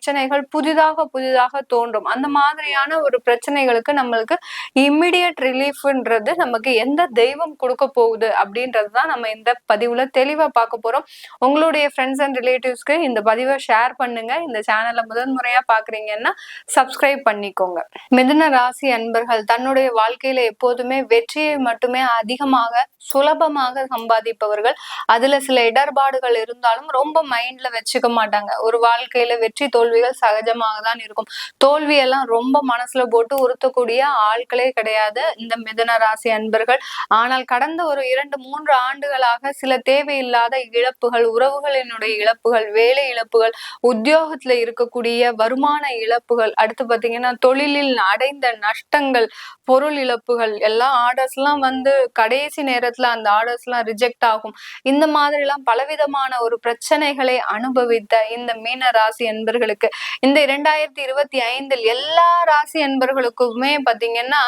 பிரச்சனைகள் புதிதாக புதிதாக தோன்றும். அந்த மாதிரியான ஒரு பிரச்சனைகளுக்கு நம்மளுக்கு இம்மிடியட் ரிலீஃப்ன்றது நமக்கு எந்த தெய்வம் கொடுக்க போகுது அப்படின்றது தான் நம்ம இந்த பதிவுல தெளிவா பார்க்க போறோம். உங்களுடைய ஃப்ரெண்ட்ஸ் அண்ட் ரிலேட்டிவ்ஸ்க்கு இந்த பதிவை ஷேர் பண்ணுங்க. இந்த சேனலை முதன் முறையா பாக்குறீங்கன்னா சப்ஸ்கிரைப் பண்ணிக்கோங்க. மிதுன ராசி அன்பர்கள் தன்னுடைய வாழ்க்கையில எப்போதுமே வெற்றியை மட்டுமே அதிகமாக சுலபமாக சம்பாதிப்பவர்கள். அதுல சில இடர்பாடுகள் இருந்தாலும் ரொம்ப மைண்ட்ல வச்சுக்க மாட்டாங்க. ஒரு வாழ்க்கையில வெற்றி தோல்விகள் சகஜமாக தான் இருக்கும். தோல்வியெல்லாம் ரொம்ப மனசுல போட்டு உறுத்தக்கூடிய ஆட்களே கிடையாது இந்த மிதன ராசி அன்பர்கள். ஆனால் கடந்த ஒரு இரண்டு மூன்று ஆண்டுகளாக சில தேவையில்லாத இழப்புகள் உறவுகளினுடைய இழப்புகள் வேலை இழப்புகள் உத்தியோகத்துல இருக்கக்கூடிய வருமான இழப்புகள் அடுத்து பாத்தீங்கன்னா தொழிலில் அடைந்த நஷ்டங்கள் பொருள் இழப்புகள் எல்லா ஆர்டர்ஸ் எல்லாம் வந்து கடைசி நேரத்துல அந்த ஆர்டர்ஸ் எல்லாம் ரிஜெக்ட் ஆகும். இந்த மாதிரி எல்லாம் பலவிதமான ஒரு பிரச்சனைகளை அனுபவித்த இந்த மீன ராசி அன்பர்களுக்கு இந்த இரண்டாயிரத்தி இருபத்தி ஐந்தில் எல்லா ராசி அன்பர்களுக்குமே பாத்தீங்கன்னா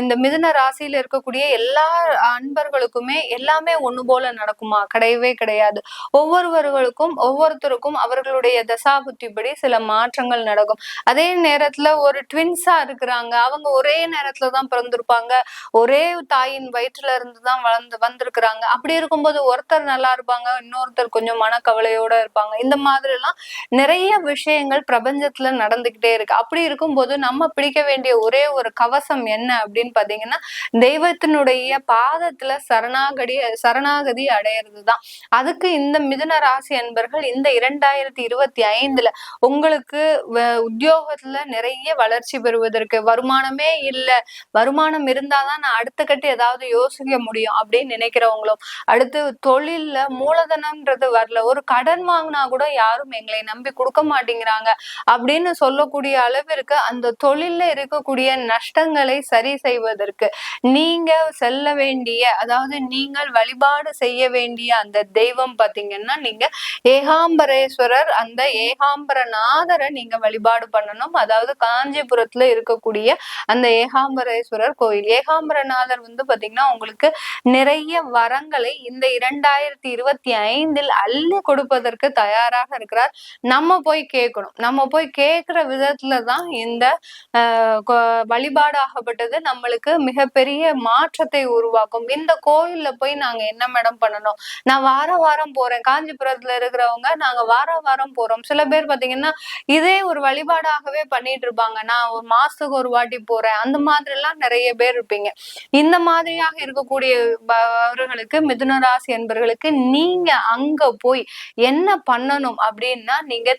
இந்த மிதுன ராசியில இருக்கக்கூடிய எல்லா அன்பர்களுக்குமே எல்லாமே ஒண்ணு போல நடக்குமா? கிடையவே கிடையாது. ஒவ்வொருவர்களுக்கும் ஒவ்வொருத்தருக்கும் அவர்களுடைய தசாபுத்திப்படி சில மாற்றங்கள் நடக்கும். அதே நேரத்துல ஒரு ட்வின்ஸா இருக்கிறாங்க. அவங்க ஒரே நேரத்துலதான் பிறந்திருப்பாங்க. ஒரே தாயின் வயிற்றுல இருந்து தான் வளர்ந்து வந்திருக்கிறாங்க. அப்படி இருக்கும்போது ஒருத்தர் நல்லா இருப்பாங்க இன்னொருத்தர் கொஞ்சம் மனக்கவலையோட இருப்பாங்க. இந்த மாதிரி எல்லாம் நிறைய விஷயம் விஷயங்கள் பிரபஞ்சத்துல நடந்துகிட்டே இருக்கு. அப்படி இருக்கும்போது நம்ம பிடிக்க வேண்டிய ஒரே ஒரு கவசம் என்ன அப்படின்னு பாத்தீங்கன்னா தெய்வத்தினுடைய பாதத்துல சரணாகடி சரணாகதி அடையிறதுதான். அதுக்கு இந்த மிதுன ராசி அன்பர்கள் இந்த இரண்டாயிரத்தி இருபத்தி ஐந்துல உங்களுக்கு உத்தியோகத்துல நிறைய வளர்ச்சி பெறுவதற்கு வருமானமே இல்லை. வருமானம் இருந்தாதான் நான் அடுத்த கட்டி ஏதாவது யோசிக்க முடியும் அப்படின்னு நினைக்கிறவங்களும் அடுத்து தொழில்ல மூலதனம்ன்றது வரல. ஒரு கடன் வாங்கினா கூட யாரும் எங்களை நம்பி கொடுக்க அப்படிங்கிறாங்க. அப்படின்னு சொல்லக்கூடிய அளவிற்கு அந்த தொழில்ல இருக்கக்கூடிய நஷ்டங்களை சரி செய்வதற்கு நீங்க செல்ல வேண்டிய அதாவது நீங்கள் வழிபாடு செய்ய வேண்டிய அந்த தெய்வம் பாத்தீங்கன்னா நீங்க ஏகாம்பரேஸ்வரர் அந்த ஏகாம்பரநாதரை நீங்க வழிபாடு பண்ணணும். அதாவது காஞ்சிபுரத்துல இருக்கக்கூடிய அந்த ஏகாம்பரேஸ்வரர் கோயில். ஏகாம்பரநாதர் வந்து பாத்தீங்கன்னா உங்களுக்கு நிறைய வரங்களை இந்த இரண்டாயிரத்தி இருபத்தி ஐந்தில் அள்ளி கொடுப்பதற்கு தயாராக இருக்கிறார். நம்ம போய் கே கேட்கணும் நம்ம போய் கேட்கிற விதத்துலதான் இந்த வழிபாடாகப்பட்டது நம்மளுக்கு மிகப்பெரிய மாற்றத்தை உருவாக்கும். இந்த கோயில்ல போய் நாங்க என்ன மேடம் பண்ணணும்? நான் வார வாரம் போறேன். காஞ்சிபுரத்துல இருக்கிறவங்க நாங்க வார வாரம் போறோம். சில பேர் பாத்தீங்கன்னா இதே ஒரு வழிபாடாகவே பண்ணிட்டு இருப்பாங்க நான் ஒரு மாசத்துக்கு ஒரு வாட்டி போறேன். அந்த மாதிரி எல்லாம் நிறைய பேர் இருப்பீங்க. இந்த மாதிரியாக இருக்கக்கூடிய அவர்களுக்கு மிதுன ராசி என்பவர்களுக்கு நீங்க அங்க போய் என்ன பண்ணணும் அப்படின்னா நீங்க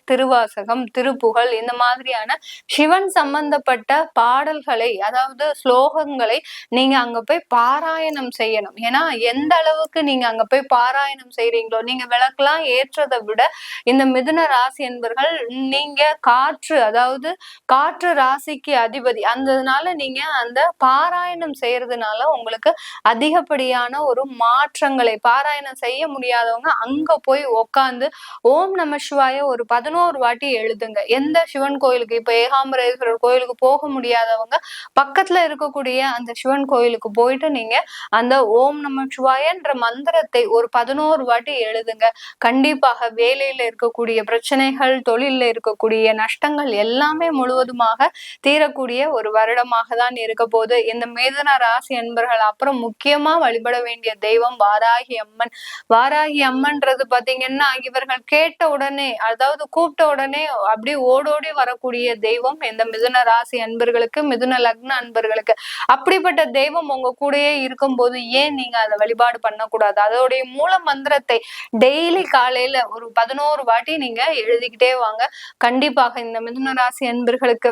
திருவாசகம் திருப்புகழ் இந்த மாதிரியான சிவன் சம்பந்தப்பட்ட பாடல்களை அதாவது ஸ்லோகங்களை நீங்க அங்க போய் பாராயணம் செய்யணும். ஏன்னா எந்த அளவுக்கு நீங்க அங்க போய் பாராயணம் செய்யறீங்களோ நீங்க விளக்கெல்லாம் ஏற்றதை விட இந்த மிதுன ராசி என்பர்கள் நீங்க காற்று அதாவது காற்று ராசிக்கு அதிபதி. அந்ததுனால நீங்க அந்த பாராயணம் செய்யறதுனால உங்களுக்கு அதிகப்படியான ஒரு மாற்றங்களை பாராயணம் செய்ய முடியாதவங்க அங்க போய் உக்காந்து ஓம் நம சிவாய ஒரு பதினோரு வாட்டி எழுதுங்க. எந்த சிவன் கோயிலுக்கு இப்ப ஏகாம்பரேஸ்வரர் கோயிலுக்கு போக முடியாதவங்க பக்கத்துல இருக்கக்கூடிய அந்த சிவன் கோயிலுக்கு போயிட்டு நீங்க அந்த ஓம் நம சிவாயன்ற மந்திரத்தை ஒரு பதினோரு வாட்டி எழுதுங்க. கண்டிப்பாக வேலையில இருக்கக்கூடிய பிரச்சனைகள் தொழில இருக்கக்கூடிய நஷ்டங்கள் எல்லாமே முழுவதுமாக தீரக்கூடிய ஒரு வருடமாக தான் இருக்க போது இந்த மேதன ராசி என்பர்கள் அப்புறம் முக்கியமா வழிபட வேண்டிய தெய்வம் வாராகி அம்மன். வாராகி அம்மன்றது பாத்தீங்கன்னா இவர்கள் கேட்ட உடனே அதாவது கூப்பிட்ட உடனே அப்படியே ஓடோடி வரக்கூடிய தெய்வம் இந்த மிதுன ராசி அன்பர்களுக்கு மிதுன லக்ன அன்பர்களுக்கு. அப்படிப்பட்ட தெய்வம் உங்க கூடயே இருக்கும்போது ஏன் நீங்க அதை வழிபாடு பண்ணக்கூடாது? அதோடைய மூல மந்திரத்தை டெய்லி காலையில ஒரு பதினோரு வாட்டி நீங்க எழுதிக்கிட்டே வாங்க. கண்டிப்பாக இந்த மிதுன ராசி அன்பர்களுக்கு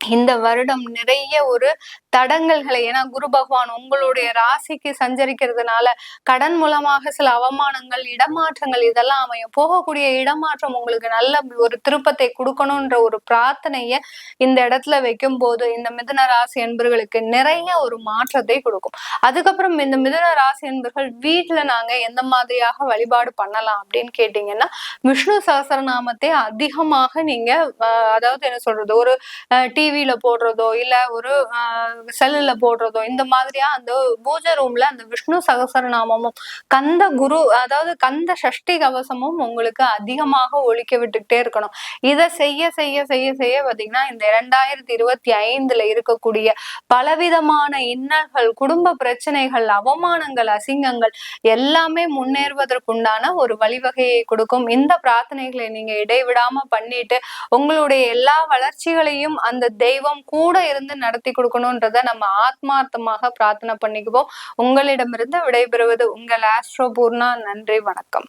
இந்த வருடம் நிறைய ஒரு தடங்கல்களை ஏன்னா குரு பகவான் உங்களுடைய ராசிக்கு சஞ்சரிக்கிறதுனால கடன் மூலமாக சில அவமானங்கள் இடமாற்றங்கள் இதெல்லாம் அமையும். போகக்கூடிய இடமாற்றம் உங்களுக்கு நல்ல ஒரு திருப்பத்தை கொடுக்கணும்ன்ற ஒரு பிரார்த்தனைய இந்த இடத்துல வைக்கும் போது இந்த மிதுன ராசி என்பர்களுக்கு நிறைய ஒரு மாற்றத்தை கொடுக்கும். அதுக்கப்புறம் இந்த மிதுன ராசி என்பர்கள் வீட்டுல நாங்க எந்த மாதிரியாக வழிபாடு பண்ணலாம் அப்படின்னு கேட்டீங்கன்னா விஷ்ணு சகசரநாமத்தை அதிகமாக நீங்க அதாவது என்ன சொல்றது ஒரு டிவியில போடுறதோ இல்ல ஒரு செல்லுல போடுறதோ இந்த மாதிரியா அந்த பூஜை ரூம்ல அந்த விஷ்ணு சகசரநாமமும் கந்த குரு அதாவது கந்த சஷ்டி கவசமும் உங்களுக்கு அதிகமாக ஒழிக்க விட்டுக்கிட்டே இருக்கணும். இதை செய்ய செய்ய செய்ய செய்ய பாத்தீங்கன்னா இந்த இரண்டாயிரத்தி இருபத்தி ஐந்துல இருக்கக்கூடிய பலவிதமான இன்னல்கள் குடும்ப பிரச்சனைகள் அவமானங்கள் அசிங்கங்கள் எல்லாமே முன்னேறுவதற்குண்டான ஒரு வழிவகையை கொடுக்கும். இந்த பிரார்த்தனைகளை நீங்க இடைவிடாம பண்ணிட்டு உங்களுடைய எல்லா வளர்ச்சிகளையும் அந்த தெய்வம் கூட இருந்து நடத்தி கொடுக்கணும்ன்றத நம்ம ஆத்மார்த்தமாக பிரார்த்தனை பண்ணிக்குவோம். உங்களிடமிருந்து விடைபெறுவது உங்கள் ஆஸ்ட்ரோ பூர்ணா. நன்றி வணக்கம்.